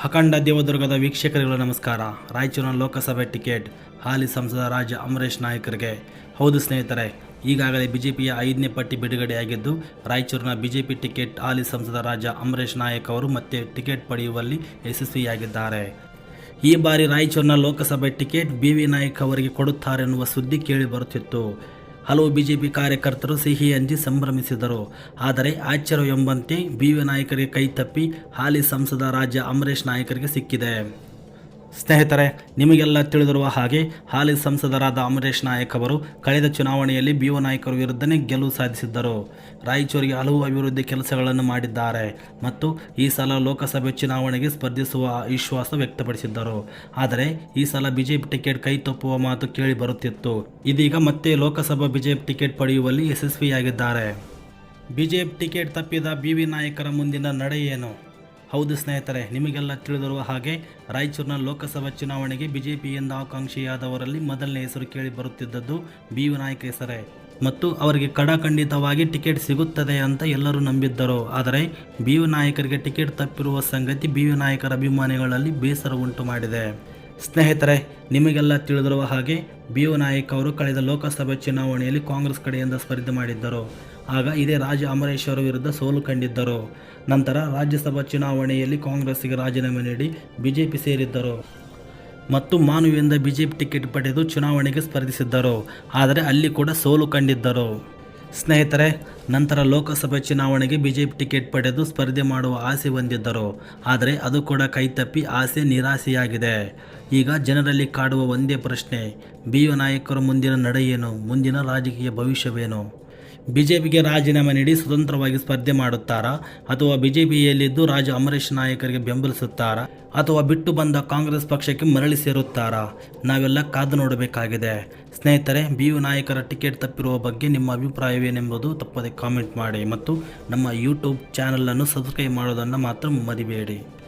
ಅಖಂಡ ದೇವದುರ್ಗದ ವೀಕ್ಷಕರುಗಳ ನಮಸ್ಕಾರ. ರಾಯಚೂರಿನ ಲೋಕಸಭೆ ಟಿಕೆಟ್, ಹಾಲಿ ಸಂಸದ ರಾಜ ಅಮರೇಶ್ ನಾಯಕರಿಗೆ. ಹೌದು ಸ್ನೇಹಿತರೆ, ಈಗಾಗಲೇ ಬಿಜೆಪಿಯ ಐದನೇ ಪಟ್ಟಿ ಬಿಡುಗಡೆಯಾಗಿದ್ದು, ರಾಯಚೂರಿನ ಬಿಜೆಪಿ ಟಿಕೆಟ್, ಹಾಲಿ ಸಂಸದ ರಾಜ ಅಮರೇಶ್ ನಾಯಕ್ ಅವರು ಮತ್ತೆ ಟಿಕೆಟ್ ಪಡೆಯುವಲ್ಲಿ ಯಶಸ್ವಿಯಾಗಿದ್ದಾರೆ. ಈ ಬಾರಿ ರಾಯಚೂರಿನ Lok Sabha ticket B V Nayak ಅವರಿಗೆ ಕೊಡುತ್ತಾರೆ ಎನ್ನುವ ಸುದ್ದಿ ಕೇಳಿ ಬರುತ್ತಿತ್ತು. ಹಲವು ಬಿಜೆಪಿ ಕಾರ್ಯಕರ್ತರು ಸಿಹಿ ಹಂಚಿ ಸಂಭ್ರಮಿಸಿದರು. ಆದರೆ ಆಶ್ಚರ್ಯ ಎಂಬಂತೆ ಬಿ ವಿ ನಾಯಕರಿಗೆ ಕೈ ತಪ್ಪಿ ಹಾಲಿ ಸಂಸದ ರಾಜ್ಯ ಅಮರೇಶ್ ನಾಯಕರಿಗೆ ಸಿಕ್ಕಿದೆ. ಸ್ನೇಹಿತರೆ, ನಿಮಗೆಲ್ಲ ತಿಳಿದಿರುವ ಹಾಗೆ ಹಾಲಿ ಸಂಸದರಾದ ಅಮರೇಶ್ ನಾಯಕ್ ಅವರು ಕಳೆದ ಚುನಾವಣೆಯಲ್ಲಿ ಬಿಒ ನಾಯಕರ ವಿರುದ್ಧನೇ ಗೆಲುವು ಸಾಧಿಸಿದ್ದರು. ರಾಯಚೂರಿಗೆ ಹಲವು ಅಭಿವೃದ್ಧಿ ಕೆಲಸಗಳನ್ನು ಮಾಡಿದ್ದಾರೆ ಮತ್ತು ಈ ಸಲ ಲೋಕಸಭೆ ಚುನಾವಣೆಗೆ ಸ್ಪರ್ಧಿಸುವ ವಿಶ್ವಾಸ ವ್ಯಕ್ತಪಡಿಸಿದ್ದರು. ಆದರೆ ಈ ಸಲ ಬಿಜೆಪಿ ಟಿಕೆಟ್ ಕೈ ತಪ್ಪುವ ಮಾತು ಕೇಳಿ ಬರುತ್ತಿತ್ತು. ಇದೀಗ ಮತ್ತೆ ಲೋಕಸಭಾ ಬಿಜೆಪಿ ಟಿಕೆಟ್ ಪಡೆಯುವಲ್ಲಿ ಯಶಸ್ವಿಯಾಗಿದ್ದಾರೆ. ಬಿಜೆಪಿ ಟಿಕೆಟ್ ತಪ್ಪಿದ ಬಿ ನಾಯಕರ ಮುಂದಿನ ನಡೆ ಏನು ಹೌದು ಸ್ನೇಹಿತರೆ, ನಿಮಗೆಲ್ಲ ತಿಳಿದಿರುವ ಹಾಗೆ ರಾಯಚೂರಿನ ಲೋಕಸಭಾ ಚುನಾವಣೆಗೆ ಬಿಜೆಪಿಯಿಂದ ಆಕಾಂಕ್ಷಿಯಾದವರಲ್ಲಿ ಮೊದಲನೇ ಹೆಸರು ಕೇಳಿ ಬರುತ್ತಿದ್ದದ್ದು ಬಿ ವಿ ನಾಯಕ್ ಹೆಸರೇ. ಮತ್ತು ಅವರಿಗೆ ಕಡಾಖಂಡಿತವಾಗಿ ಟಿಕೆಟ್ ಸಿಗುತ್ತದೆ ಅಂತ ಎಲ್ಲರೂ ನಂಬಿದ್ದರು. ಆದರೆ ಬಿ ವಿ ನಾಯಕರಿಗೆ ಟಿಕೆಟ್ ತಪ್ಪಿರುವ ಸಂಗತಿ ಬಿ ವಿ ನಾಯಕರ ಅಭಿಮಾನಿಗಳಲ್ಲಿ ಬೇಸರ ಉಂಟು ಮಾಡಿದೆ. ಸ್ನೇಹಿತರೆ, ನಿಮಗೆಲ್ಲ ತಿಳಿದಿರುವ ಹಾಗೆ ಬಿ ಯು ನಾಯಕ್ ಅವರು ಕಳೆದ ಲೋಕಸಭೆ ಚುನಾವಣೆಯಲ್ಲಿ ಕಾಂಗ್ರೆಸ್ ಕಡೆಯಿಂದ ಸ್ಪರ್ಧೆ ಮಾಡಿದ್ದರು. ಆಗ ಇದೇ ರಾಜ ಅಮರೇಶ್ವರ ವಿರುದ್ಧ ಸೋಲು ಕಂಡಿದ್ದರು. ನಂತರ ರಾಜ್ಯಸಭಾ ಚುನಾವಣೆಯಲ್ಲಿ ಕಾಂಗ್ರೆಸ್ಸಿಗೆ ರಾಜೀನಾಮೆ ನೀಡಿ ಬಿಜೆಪಿ ಸೇರಿದ್ದರು. ಮತ್ತು ಮಾನುವಿಯಿಂದ ಬಿಜೆಪಿ ಟಿಕೆಟ್ ಪಡೆದು ಚುನಾವಣೆಗೆ ಸ್ಪರ್ಧಿಸಿದ್ದರು. ಆದರೆ ಅಲ್ಲಿ ಕೂಡ ಸೋಲು ಕಂಡಿದ್ದರು. ಸ್ನೇಹಿತರೆ, ನಂತರ ಲೋಕಸಭೆ ಚುನಾವಣೆಗೆ ಬಿಜೆಪಿ ಟಿಕೆಟ್ ಪಡೆದು ಸ್ಪರ್ಧೆ ಮಾಡುವ ಆಸೆ ಹೊಂದಿದ್ದರು. ಆದರೆ ಅದು ಕೂಡ ಕೈತಪ್ಪಿ ಆಸೆ ನಿರಾಸೆಯಾಗಿದೆ. ಈಗ ಜನರಲ್ಲಿ ಕಾಡುವ ಒಂದೇ ಪ್ರಶ್ನೆ ಬಿ ಯು ನಾಯಕರ ಮುಂದಿನ ನಡೆ ಏನು? ಮುಂದಿನ ರಾಜಕೀಯ ಭವಿಷ್ಯವೇನು? ಬಿಜೆಪಿಗೆ ರಾಜೀನಾಮೆ ನೀಡಿ ಸ್ವತಂತ್ರವಾಗಿ ಸ್ಪರ್ಧೆ ಮಾಡುತ್ತಾರಾ? ಅಥವಾ ಬಿಜೆಪಿಯಲ್ಲಿದ್ದು ರಾಜ ಅಮರೇಶ್ ನಾಯಕರಿಗೆ ಬೆಂಬಲಿಸುತ್ತಾರಾ? ಅಥವಾ ಬಿಟ್ಟು ಬಂದ ಕಾಂಗ್ರೆಸ್ ಪಕ್ಷಕ್ಕೆ ಮರಳಿ ಸೇರುತ್ತಾರಾ? ನಾವೆಲ್ಲ ಕಾದು ನೋಡಬೇಕಾಗಿದೆ. ಸ್ನೇಹಿತರೆ ಬಿ ಯು ನಾಯಕರ ಟಿಕೆಟ್ ತಪ್ಪಿರುವ ಬಗ್ಗೆ ನಿಮ್ಮ ಅಭಿಪ್ರಾಯವೇನೆಂಬುದು ತಪ್ಪದೆ ಕಾಮೆಂಟ್ ಮಾಡಿ ಮತ್ತು ನಮ್ಮ ಯೂಟ್ಯೂಬ್ ಚಾನಲನ್ನು ಸಬ್ಸ್ಕ್ರೈಬ್ ಮಾಡೋದನ್ನು ಮಾತ್ರ ಮರಿಬೇಡಿ.